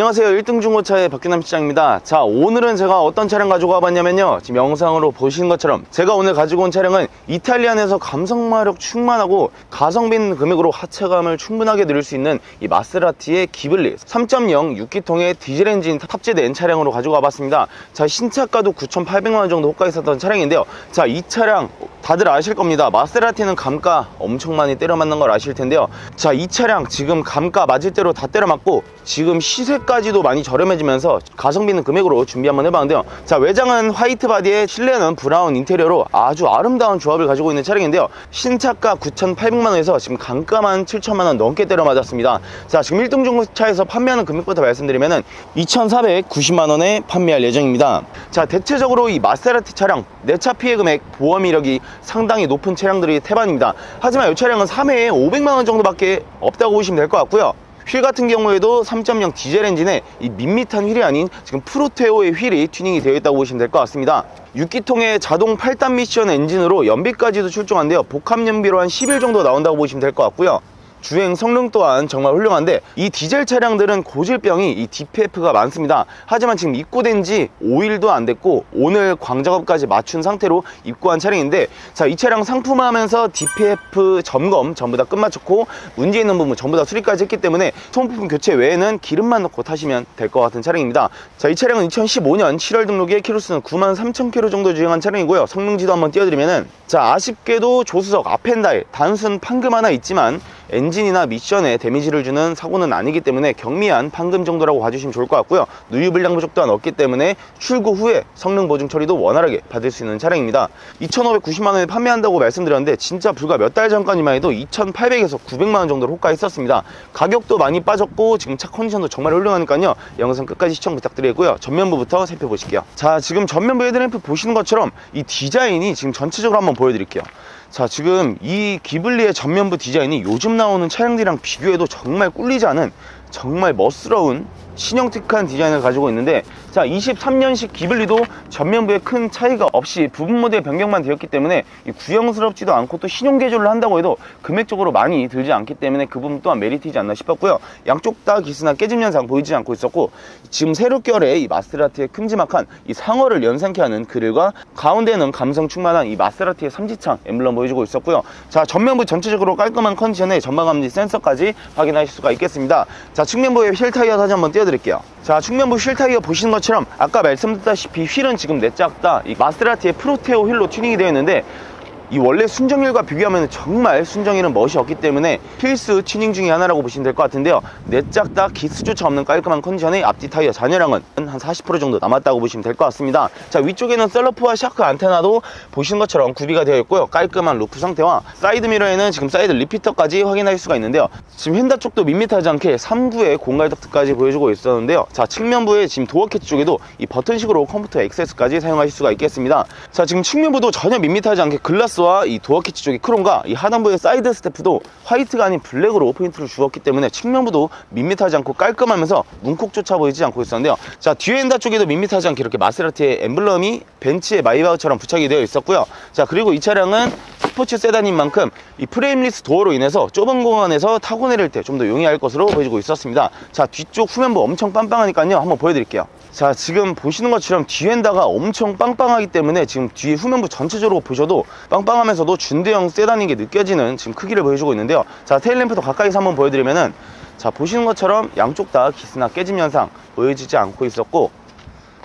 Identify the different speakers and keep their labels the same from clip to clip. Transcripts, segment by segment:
Speaker 1: 안녕하세요. 1등 중고차의 박규남 시장입니다. 자 오늘은 제가 어떤 차량 가지고 와봤냐면요. 지금 영상으로 보시는 것처럼 제가 오늘 가지고 온 차량은 이탈리안에서 감성마력 충만하고 가성비 있는 금액으로 하체감을 충분하게 누릴 수 있는 이 마세라티의 기블리 3.0 6기통의 디젤 엔진 탑재된 차량으로 가지고 와봤습니다. 자 신차가도 9,800만원 정도 호가 있었던 차량인데요. 자 이 차량 다들 아실 겁니다. 마세라티는 감가 엄청 많이 때려 맞는 걸 아실 텐데요. 자 이 차량 지금 감가 맞을 대로 다 때려 맞고 지금 시세 까지도 많이 저렴해지면서 가성비 있는 금액으로 준비 한번 해봤는데요. 자 외장은 화이트 바디에 실내는 브라운 인테리어로 아주 아름다운 조합을 가지고 있는 차량인데요. 신차가 9,800만원에서 지금 감가만 7천만원 넘게 때려 맞았습니다. 자 지금 1등 중고차에서 판매하는 금액부터 말씀드리면 은 2,490만원에 판매할 예정입니다. 자 대체적으로 이 마세라티 차량 내차 피해 금액 보험 이력이 상당히 높은 차량들이 태반입니다. 하지만 이 차량은 3회에 500만원 정도밖에 없다고 보시면 될 것 같고요 휠 같은 경우에도 3.0 디젤 엔진에 이 밋밋한 휠이 아닌 지금 프로테오의 휠이 튜닝이 되어 있다고 보시면 될 것 같습니다. 6기통의 자동 8단 미션 엔진으로 연비까지도 출중한데요. 복합 연비로 한 10일 정도 나온다고 보시면 될 것 같고요 주행 성능 또한 정말 훌륭한데 이 디젤 차량들은 고질병이 이 DPF가 많습니다. 하지만 지금 입고된 지 5일도 안 됐고 오늘 광작업까지 맞춘 상태로 입고한 차량인데 자 이 차량 상품화하면서 DPF 점검 전부 다 끝마쳤고 문제 있는 부분 전부 다 수리까지 했기 때문에 소모품 교체 외에는 기름만 넣고 타시면 될 것 같은 차량입니다. 자 이 차량은 2015년 7월 등록에 키로수는 9만 3천 킬로 정도 주행한 차량이고요. 성능지도 한번 띄워드리면은 자 아쉽게도 조수석 앞엔다에 단순 판금 하나 있지만 엔진이나 미션에 데미지를 주는 사고는 아니기 때문에 경미한 판금 정도라고 봐주시면 좋을 것 같고요. 누유 불량 부족 또한 없기 때문에 출고 후에 성능 보증 처리도 원활하게 받을 수 있는 차량입니다. 2,590만원에 판매한다고 말씀드렸는데 진짜 불과 몇 달 전까지만 해도 2,800에서 900만원 정도로 호가했었습니다. 가격도 많이 빠졌고 지금 차 컨디션도 정말 훌륭하니까요. 영상 끝까지 시청 부탁드리고요. 전면부부터 살펴보실게요. 자 지금 전면부 헤드램프 보시는 것처럼 이 디자인이 지금 전체적으로 한번 보여드릴게요 자 지금 이 기블리의 전면부 디자인이 요즘 나오는 차량들이랑 비교해도 정말 꿀리지 않은 정말 멋스러운 신형특한 디자인을 가지고 있는데 자 23년식 기블리도 전면부에 큰 차이가 없이 부분 모델 변경만 되었기 때문에 이 구형스럽지도 않고 또 신용 개조를 한다고 해도 금액적으로 많이 들지 않기 때문에 그 부분 또한 메리트이지 않나 싶었고요. 양쪽 다 기스나 깨짐 현상 보이지 않고 있었고 지금 세로결에 이 마세라티의 큼지막한 이 상어를 연상케 하는 그릴과 가운데는 감성 충만한 이 마세라티의 삼지창 엠블럼 보여주고 있었고요. 자 전면부 전체적으로 깔끔한 컨디션에 전방감지 센서까지 확인하실 수가 있겠습니다. 자 측면부의 휠 타이어 사진 한번 띄워드릴게요 자 측면부 휠 타이어 보시는 것처럼 아까 말씀드렸다시피 휠은 지금 내짝다. 이 마세라티의 프로테오 휠로 튜닝이 되어 있는데 이 원래 순정일과 비교하면 정말 순정일은 멋이 없기 때문에 필수 튜닝 중에 하나라고 보시면 될 것 같은데요. 내짝 다 기스조차 없는 깔끔한 컨디션의 앞뒤 타이어 잔여량은 한 40% 정도 남았다고 보시면 될 것 같습니다. 자 위쪽에는 셀러프와 샤크 안테나도 보시는 것처럼 구비가 되어 있고요. 깔끔한 루프 상태와 사이드 미러에는 지금 사이드 리피터까지 확인할 수가 있는데요. 지금 휀다 쪽도 밋밋하지 않게 3구의 공갈 덕트까지 보여주고 있었는데요. 자 측면부에 지금 도어 캐치 쪽에도 이 버튼식으로 컴퓨터 액세스까지 사용하실 수가 있겠습니다. 자 지금 측면부도 전혀 밋밋하지 않게 글라스 이 도어 캐치 쪽이 크롬과 이 하단부의 사이드 스태프도 화이트가 아닌 블랙으로 포인트를 주었기 때문에 측면부도 밋밋하지 않고 깔끔하면서 문콕조차 보이지 않고 있었는데요. 자 뒤에 엔다 쪽에도 밋밋하지 않게 이렇게 마세라티의 엠블럼이 벤츠의 마이바흐처럼 부착이 되어 있었고요. 자 그리고 이 차량은 스포츠 세단인 만큼 이 프레임리스 도어로 인해서 좁은 공간에서 타고 내릴 때 좀 더 용이할 것으로 보여지고 있었습니다. 자 뒤쪽 후면부 엄청 빵빵하니까요. 한번 보여드릴게요 자 지금 보시는 것처럼 뒤엔다가 엄청 빵빵하기 때문에 지금 뒤에 후면부 전체적으로 보셔도 빵빵하면서도 준대형 세단인 게 느껴지는 지금 크기를 보여주고 있는데요. 자 테일램프도 가까이서 한번 보여드리면은 자 보시는 것처럼 양쪽 다 기스나 깨짐 현상 보여지지 않고 있었고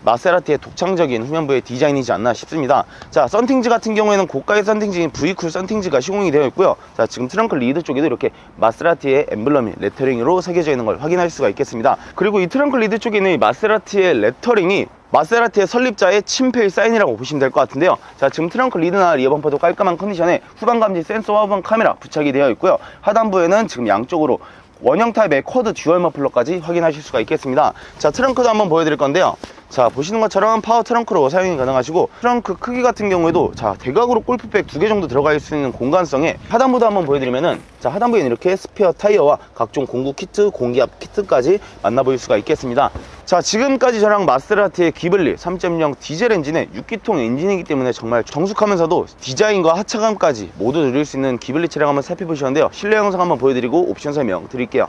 Speaker 1: 마세라티의 독창적인 후면부의 디자인이지 않나 싶습니다. 자 썬팅지 같은 경우에는 고가의 썬팅지인 V쿨 썬팅지가 시공이 되어 있고요. 자 지금 트렁크 리드 쪽에도 이렇게 마세라티의 엠블럼이 레터링으로 새겨져 있는 걸 확인할 수가 있겠습니다. 그리고 이 트렁크 리드 쪽에는 이 마세라티의 레터링이 마세라티의 설립자의 침페이 사인이라고 보시면 될 것 같은데요. 자 지금 트렁크 리드나 리어 범퍼도 깔끔한 컨디션에 후방 감지 센서와 후방 카메라 부착이 되어 있고요. 하단부에는 지금 양쪽으로 원형 타입의 쿼드 듀얼 머플러까지 확인하실 수가 있겠습니다. 자 트렁크도 한번 보여드릴 건데요 자 보시는 것처럼 파워 트렁크로 사용이 가능하시고 트렁크 크기 같은 경우에도 자 대각으로 골프백 두 개 정도 들어갈 수 있는 공간성에 하단부도 한번 보여드리면은 자 하단부에는 이렇게 스페어 타이어와 각종 공구 키트 공기압 키트까지 만나볼 수가 있겠습니다. 자 지금까지 저랑 마세라티의 기블리 3.0 디젤 엔진의 6기통 엔진이기 때문에 정말 정숙하면서도 디자인과 하차감까지 모두 누릴 수 있는 기블리 차량 한번 살펴보셨는데요. 실내 영상 한번 보여드리고 옵션 설명 드릴게요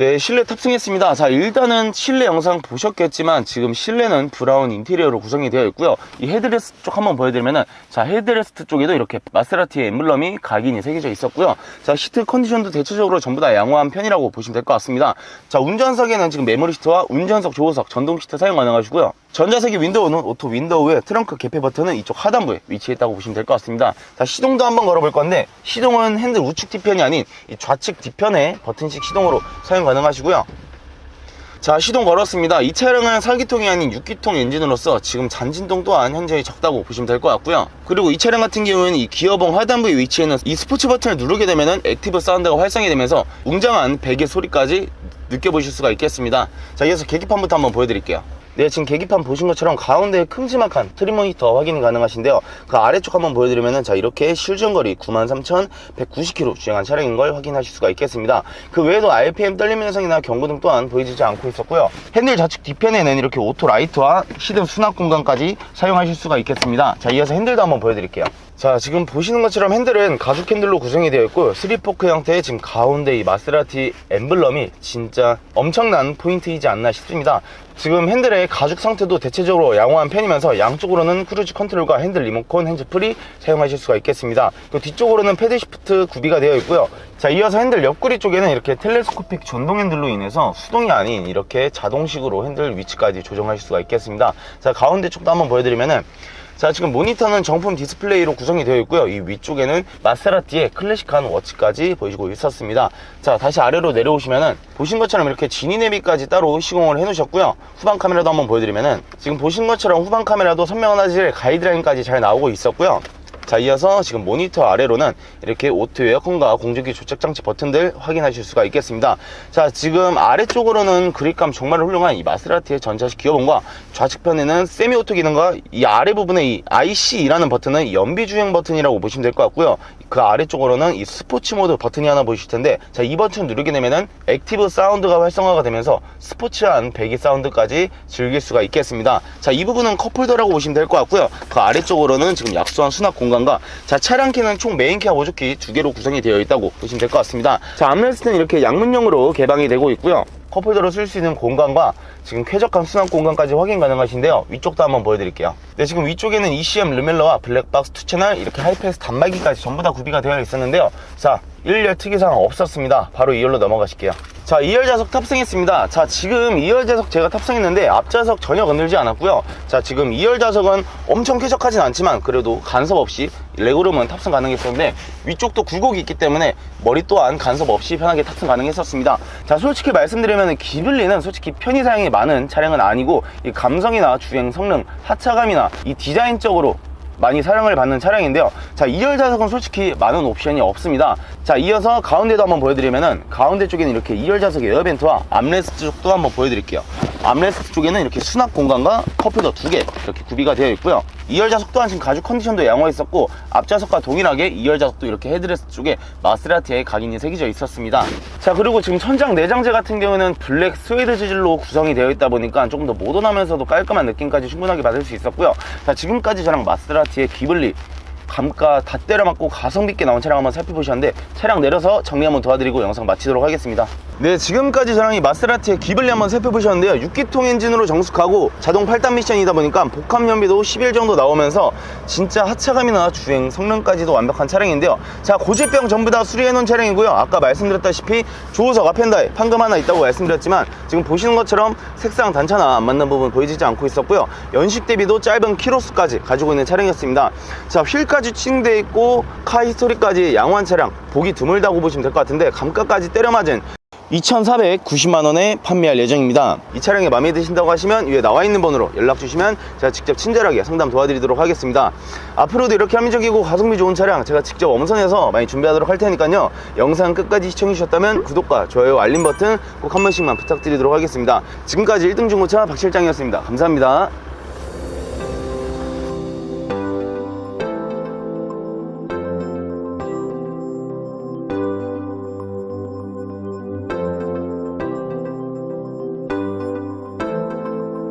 Speaker 1: 네, 실내 탑승했습니다. 자, 일단은 실내 영상 보셨겠지만 지금 실내는 브라운 인테리어로 구성이 되어 있고요. 이 헤드레스트 쪽 한번 보여드리면은 자, 헤드레스트 쪽에도 이렇게 마세라티의 엠블럼이 각인이 새겨져 있었고요. 자, 시트 컨디션도 대체적으로 전부 다 양호한 편이라고 보시면 될 것 같습니다. 자, 운전석에는 지금 메모리 시트와 운전석 조수석 전동 시트 사용 가능하시고요. 전자석의 윈도우는 오토 윈도우에 트렁크 개폐 버튼은 이쪽 하단부에 위치했다고 보시면 될 것 같습니다. 자, 시동도 한번 걸어볼 건데 시동은 핸들 우측 뒤편이 아닌 이 좌측 뒤편에 버튼식 시동으로 사용 가능하시고요. 자 시동 걸었습니다 이 차량은 4기통이 아닌 6기통 엔진으로서 지금 잔진동 또한 현저히 적다고 보시면 될 것 같고요 그리고 이 차량 같은 경우에는 이 기어봉 하단부에 위치해 있는 이 스포츠 버튼을 누르게 되면은 액티브 사운드가 활성이 되면서 웅장한 베개 소리까지 느껴보실 수가 있겠습니다 자 이어서 계기판부터 한번 보여드릴게요 네, 지금 계기판 보신 것처럼 가운데에 큼지막한 트림 모니터 확인이 가능하신데요. 그 아래쪽 한번 보여드리면은 자 이렇게 실준거리 93,190km 주행한 차량인 걸 확인하실 수가 있겠습니다. 그 외에도 RPM 떨림 현상이나 경고등 또한 보이지 않고 있었고요. 핸들 좌측 뒤편에는 이렇게 오토 라이트와 시등 수납 공간까지 사용하실 수가 있겠습니다. 자 이어서 핸들도 한번 보여드릴게요. 자 지금 보시는 것처럼 핸들은 가죽 핸들로 구성이 되어 있고 3포크 형태의 지금 가운데 이 마세라티 엠블럼이 진짜 엄청난 포인트이지 않나 싶습니다. 지금 핸들의 가죽 상태도 대체적으로 양호한 편이면서 양쪽으로는 크루즈 컨트롤과 핸들 리모컨, 핸즈프리 사용하실 수가 있겠습니다. 그 뒤쪽으로는 패드 시프트 구비가 되어 있고요. 자 이어서 핸들 옆구리 쪽에는 이렇게 텔레스코픽 전동 핸들로 인해서 수동이 아닌 이렇게 자동식으로 핸들 위치까지 조정하실 수가 있겠습니다. 자 가운데 쪽도 한번 보여드리면은 자 지금 모니터는 정품 디스플레이로 구성이 되어 있고요. 이 위쪽에는 마세라티의 클래식한 워치까지 보이고 있었습니다. 자 다시 아래로 내려오시면은 보신 것처럼 이렇게 지니 내비까지 따로 시공을 해 놓으셨고요. 후방 카메라도 한번 보여드리면은 지금 보신 것처럼 후방 카메라도 선명한 화질 가이드라인까지 잘 나오고 있었고요 자 이어서 지금 모니터 아래로는 이렇게 오토 에어컨과 공조기 조작장치 버튼들 확인하실 수가 있겠습니다. 자 지금 아래쪽으로는 그립감 정말 훌륭한 이 마세라티의 전자식 기어봉과 좌측편에는 세미 오토 기능과 이 아래 부분에 이 IC라는 버튼은 연비 주행 버튼이라고 보시면 될 것 같고요 그 아래쪽으로는 이 스포츠 모드 버튼이 하나 보이실 텐데 자 이 버튼 누르게 되면은 액티브 사운드가 활성화가 되면서 스포츠한 배기 사운드까지 즐길 수가 있겠습니다. 자 이 부분은 컵홀더라고 보시면 될 것 같고요. 그 아래쪽으로는 지금 약소한 수납 공간과 자 차량 키는 총 메인 키와 보조키 두 개로 구성이 되어 있다고 보시면 될 것 같습니다. 자 암레스트는 이렇게 양문형으로 개방이 되고 있고요 컵홀더로 쓸 수 있는 공간과 지금 쾌적한 수납 공간까지 확인 가능하신데요. 위쪽도 한번 보여드릴게요. 네 지금 위쪽에는 ECM 르멜러와 블랙박스 2채널 이렇게 하이패스 단말기까지 전부 다 구비가 되어 있었는데요. 자 1열 특이사항 없었습니다. 바로 2열로 넘어가실게요. 자 2열 좌석 탑승했습니다. 자 지금 2열 좌석 제가 탑승했는데 앞좌석 전혀 건들지 않았고요. 자 지금 2열 좌석은 엄청 쾌적하진 않지만 그래도 간섭 없이 레그룸은 탑승 가능했었는데 위쪽도 굴곡이 있기 때문에 머리 또한 간섭 없이 편하게 탑승 가능했었습니다. 자 솔직히 말씀드리면 기블리는 솔직히 편의 사양이 많은 차량은 아니고 이 감성이나 주행 성능 하차감이나 이 디자인적으로 많이 사랑을 받는 차량인데요. 자 2열 좌석은 솔직히 많은 옵션이 없습니다 자 이어서 가운데도 한번 보여드리면은 가운데 쪽에는 이렇게 2열 좌석 에어벤트와 암레스트 쪽도 한번 보여드릴게요. 암레스트 쪽에는 이렇게 수납 공간과 컵홀더 두 개 이렇게 구비가 되어 있고요. 2열 좌석 또한 지금 가죽 컨디션도 양호했었고 앞좌석과 동일하게 2열 좌석도 이렇게 헤드레스트 쪽에 마스라티의 각인이 새겨져 있었습니다. 자 그리고 지금 천장 내장재 같은 경우는 블랙 스웨이드 재질로 구성이 되어 있다 보니까 조금 더 모던하면서도 깔끔한 느낌까지 충분하게 받을 수 있었고요. 자 지금까지 저랑 마스라티의 기블리 감가 다 때려맞고 가성비 있게 나온 차량 한번 살펴보셨는데 차량 내려서 정리 한번 도와드리고 영상 마치도록 하겠습니다. 네 지금까지 저랑 이 마세라티의 기블리 한번 살펴보셨는데요. 6기통 엔진으로 정숙하고 자동 8단 미션이다 보니까 복합 연비도 11 정도 나오면서 진짜 하차감이나 주행 성능까지도 완벽한 차량인데요. 자 고질병 전부 다 수리해 놓은 차량이고요. 아까 말씀드렸다시피 조우석 앞엔다에 판금 하나 있다고 말씀드렸지만 지금 보시는 것처럼 색상 단차나 안 맞는 부분 보이지 않고 있었고요. 연식 대비도 짧은 키로수까지 가지고 있는 차량이었습니다. 자 휠까지 칭되어 있고 카 히스토리까지 양호한 차량 보기 드물다고 보시면 될 것 같은데 감가까지 때려맞은 2,490만원에 판매할 예정입니다. 이 차량이 마음에 드신다고 하시면 위에 나와 있는 번호로 연락 주시면 제가 직접 친절하게 상담 도와드리도록 하겠습니다. 앞으로도 이렇게 합리적이고 가성비 좋은 차량 제가 직접 엄선해서 많이 준비하도록 할 테니까요. 영상 끝까지 시청해 주셨다면 구독과 좋아요, 알림 버튼 꼭 한 번씩만 부탁드리도록 하겠습니다. 지금까지 1등 중고차 박 실장이었습니다. 감사합니다.